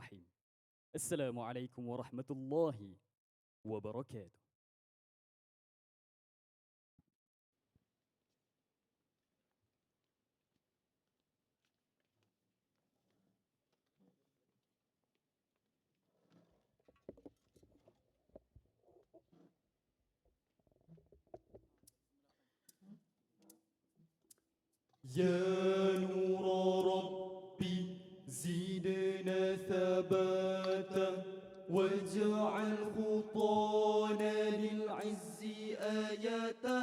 الرحيم. السلام عليكم ورحمة الله وبركاته. يا واجعل خطانا للعز آياتا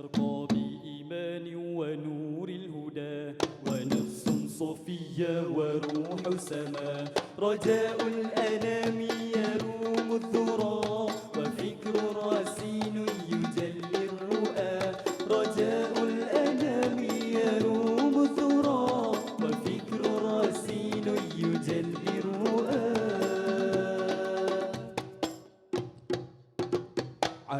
نرقى بإيمان ونور الهدى ونفس صفية وروح سما. رجاء الأنام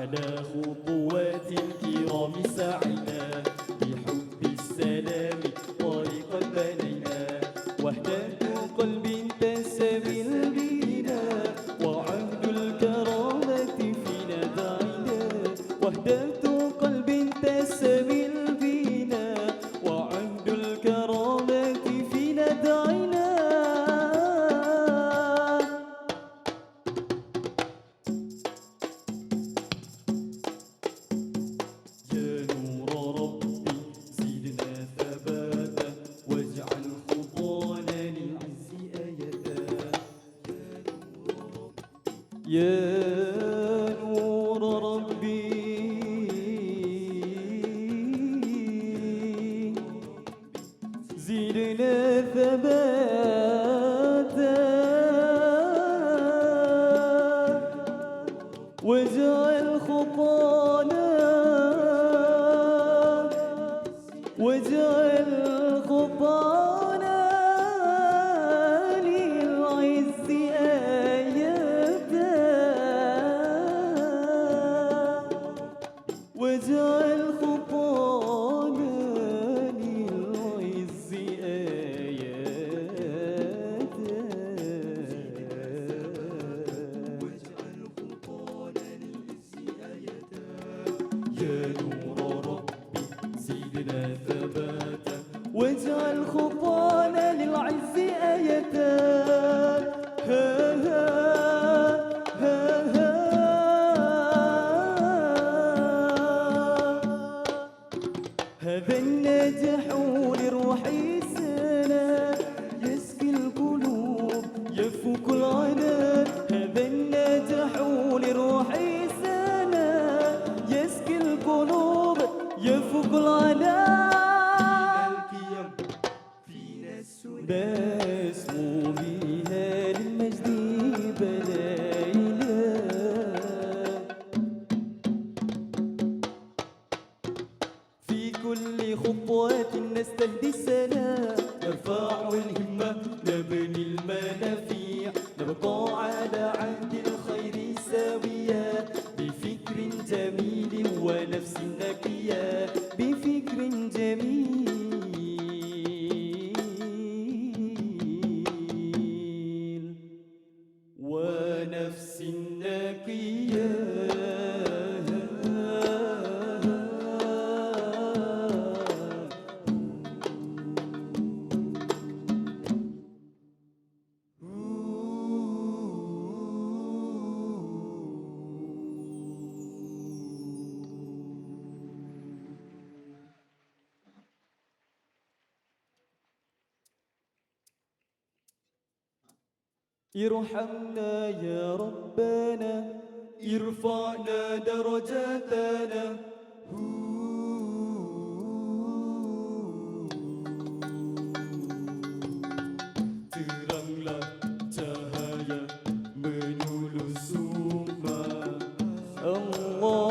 على خطوات الكرام سعينا. بحب السلام طريقا بنينا. وحدة قلب واجعل خطانا للروح سنة يسقي القلوب يفك العنان باسمو بها للمجد بلايلا في كل خطوات نستهدي السلام. نرفع الهمة نبني المنافيع نبقى على عهد الخير سويا بفكر جميل ونفس نقية بفكر جميل ارحمنا يا ربنا ارفعنا درجاتنا. اللهم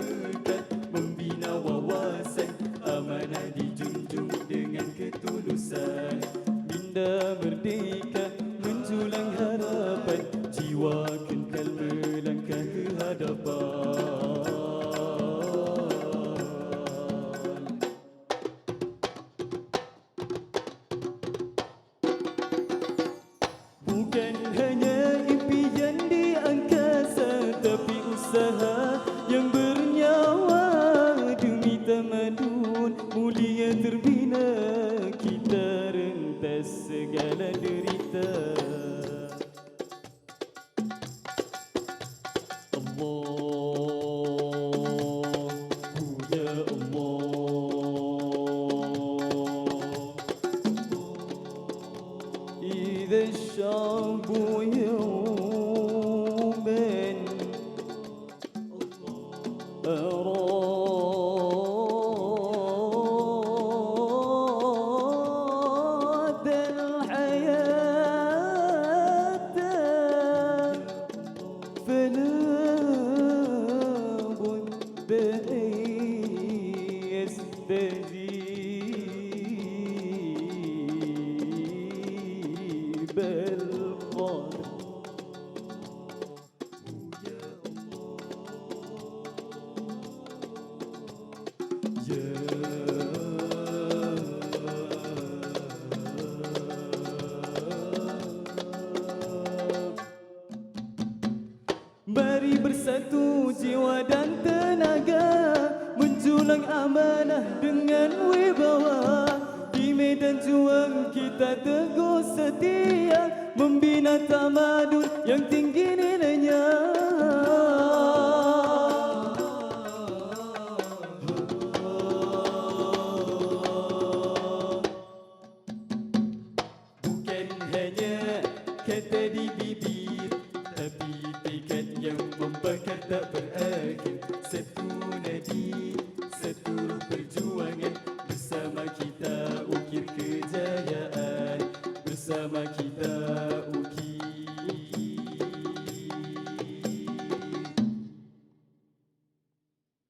mekat membina wawasan Amanah dijunjung dengan ketulusan. Minda merdeka And can. أراد الحياة فلا بد bersatu jiwa dan tenaga Menjulang amanah dengan wibawa. Di medan juang kita teguh setia Membina tamadun yang tinggi nilainya Tekad yang tak berakhir. Satu nadi, satu ruh perjuangan. Bersama kita ukir kejayaan. Bersama kita ukir.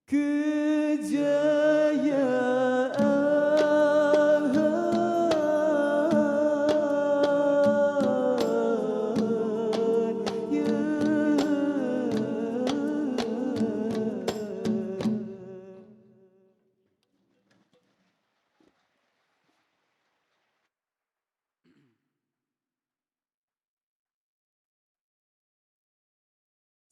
Kejayaan